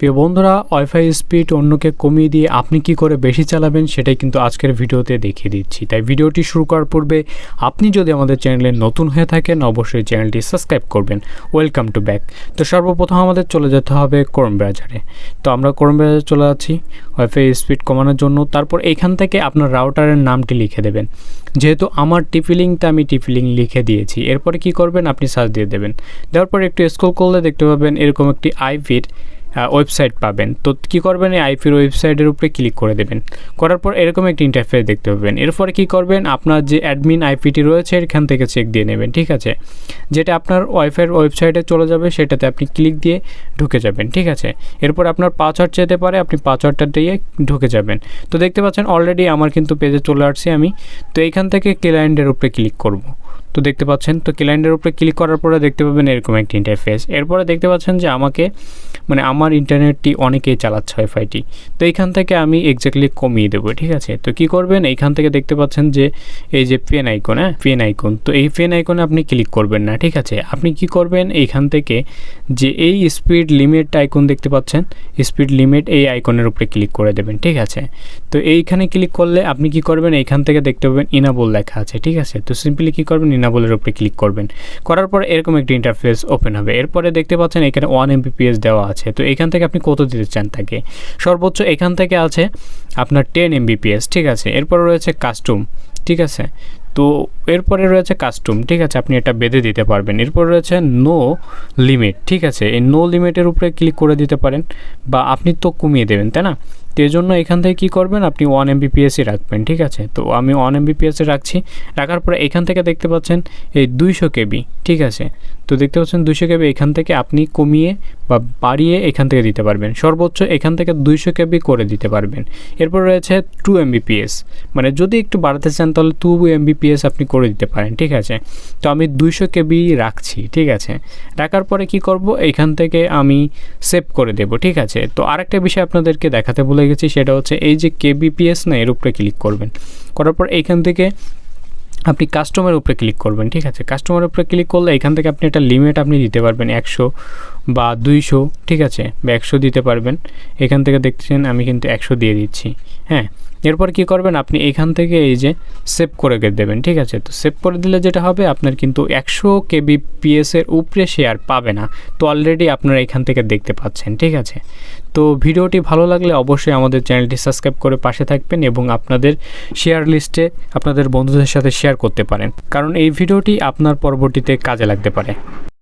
প্রিয় বন্ধুরা wifi speed অন্যকে কমিয়ে দিয়ে আপনি কি করে বেশি চালাবেন সেটাই কিন্তু আজকের ভিডিওতে দেখিয়ে দিচ্ছি। তাই ভিডিওটি শুরু করার পূর্বে আপনি যদি আমাদের চ্যানেলে নতুন হয়ে থাকেন, অবশ্যই চ্যানেলটি সাবস্ক্রাইব করবেন। ওয়েলকাম টু ব্যাক তো সর্বপ্রথম আমাদের চলে যেতে হবে ক্রোম ব্রাউজারে তো আমরা ক্রোম ব্রাউজারে চলে যাচ্ছি ওয়াইফাই স্পিড কমানোর জন্য। তারপর এখান থেকে আপনার রাউটারের নামটি লিখে দেবেন। যেহেতু আমার টিপি লিঙ্কটা আমি টিপি লিঙ্ক লিখে দিয়েছি। এরপরে কি করবেন? আপনি সার্চ দিয়ে দেবেন। দেওয়ার পর একটু স্ক্রল করলে দেখতে পাবেন এরকম একটি আইভির ওয়েবসাইট পাবেন। তো কী করবেন? এই আইপির ওয়েবসাইটের উপরে ক্লিক করে দেবেন। করার পর এরকম একটি ইন্টারফেস দেখতে পাবেন। এরপরে কী করবেন? আপনার যে অ্যাডমিন আইপিটি রয়েছে, এখান থেকে চেক দিয়ে নেবেন, ঠিক আছে? যেটা আপনার ওয়াইফাইয়ের ওয়েবসাইটে চলে যাবে, সেটাতে আপনি ক্লিক দিয়ে ঢুকে যাবেন, ঠিক আছে? এরপর আপনার পাসওয়ার্ড যেতে পারে, আপনি পাসওয়ার্ডটা দিয়ে ঢুকে যাবেন। তো দেখতে পাচ্ছেন অলরেডি আমার কিন্তু পেজে চলে আসছে আমি। তো এইখান থেকে ক্লায়েন্টের উপরে ক্লিক করব। তো দেখতে পাচ্ছেন, তো ক্লায়েন্টের উপরে ক্লিক করার পরে দেখতে পাবেন এরকম একটি ইন্টারফেস এরপরে দেখতে পাচ্ছেন যে আমাকে মানে আমার ইন্টারনেটটি অনেকেই চালাচ্ছে ওয়াইফাইটি তো এইখান থেকে আমি এক্স্যাক্টলি কমিয়ে দেবো, ঠিক আছে? তো কি করবেন? এইখান থেকে দেখতে পাচ্ছেন যে এই যে পেন আইকন হ্যাঁ? পেন আইকন তো এই পেন আইকনে আপনি ক্লিক করবেন না, ঠিক আছে? আপনি কি করবেন? এইখান থেকে যে এই স্পিড লিমিট আইকন দেখতে পাচ্ছেন স্পিড লিমিট এই আইকনের উপরে ক্লিক করে দেবেন, ঠিক আছে? তো এইখানে ক্লিক করলে আপনি কি করবেন? এইখান থেকে দেখতে পাবেন ইনাবল লেখা আছে, ঠিক আছে? তো সিম্পলি কি করবেন? ইনাবলের উপরে ক্লিক করবেন। করার পর এরকম একটি ইন্টারফেস ওপেন হবে। এরপরে দেখতে পাচ্ছেন এখানে ওয়ান এমবিপিএস দেওয়া আছে। তো এখান থেকে আপনি কত দিতে চান তাকে? সর্বোচ্চ এখান থেকে আছে আপনার টেন এমবিপিএস ঠিক আছে? এরপর রয়েছে কাস্টম ঠিক আছে? তো এরপরে রয়েছে কাস্টম ঠিক আছে? আপনি এটা বেঁধে দিতে পারবেন। এরপর রয়েছে নো লিমিট ঠিক আছে? এই নো লিমিটের উপরে ক্লিক করে দিতে পারেন বা আপনি তো কমিয়ে দেবেন, তাই না? তো এই জন্য এখান থেকে কী করবেন? আপনি ওয়ান এমবিপিএসই রাখবেন, ঠিক আছে? তো আমি ওয়ান এমবিপিএসে রাখছি। রাখার পরে এখান থেকে দেখতে পাচ্ছেন এই দুইশো কেবি, ঠিক আছে? তো দেখতে পাচ্ছেন দুইশো কেবি এখান থেকে আপনি কমিয়ে বা বাড়িয়ে এখান থেকে দিতে পারবেন। সর্বোচ্চ এখান থেকে দুইশো কেবি করে দিতে পারবেন। এরপর রয়েছে টু এমবিপিএস মানে যদি একটু বাড়াতে চান, তাহলে টু এমবিপিএস আপনি করে দিতে পারেন, ঠিক আছে? তো আমি দুইশো কেবি রাখছি, ঠিক আছে? রাখার পরে কি করব? এখান থেকে আমি সেভ করে দেব, ঠিক আছে? তো আরেকটা বিষয় আপনাদেরকে দেখাতে ভুলে গেছি, সেটা হচ্ছে এই যে কেবিপিএস না, এর উপরে ক্লিক করবেন। করার পর এইখান থেকে আপনি কাস্টমার উপরে ক্লিক করবেন, ঠিক আছে? কাস্টমার উপরে ক্লিক করলে এখান থেকে আপনি একটা লিমিট আপনি দিতে পারবেন, একশো বা দুইশো, ঠিক আছে? বা একশো দিতে পারবেন। এখান থেকে দেখছেন আমি কিন্তু একশো দিয়ে দিচ্ছি হ্যাঁ? এরপর কি করবেন? আপনি এখান থেকে এই যে সেভ করে দেবেন, ঠিক আছে? তো সেভ করে দিলে যেটা হবে, আপনার কিন্তু একশো কেবি পিএসের উপরে শেয়ার পাবে না। তো অলরেডি আপনারা এখান থেকে দেখতে পাচ্ছেন, ঠিক আছে? তো ভিডিওটি ভালো লাগলে অবশ্যই আমাদের চ্যানেলটি সাবস্ক্রাইব করে পাশে থাকবেন এবং আপনাদের শেয়ার লিস্টে আপনাদের বন্ধুদের সাথে শেয়ার করতে পারেন। কারণ এই ভিডিওটি আপনার পরবর্তীতে কাজে লাগতে পারে।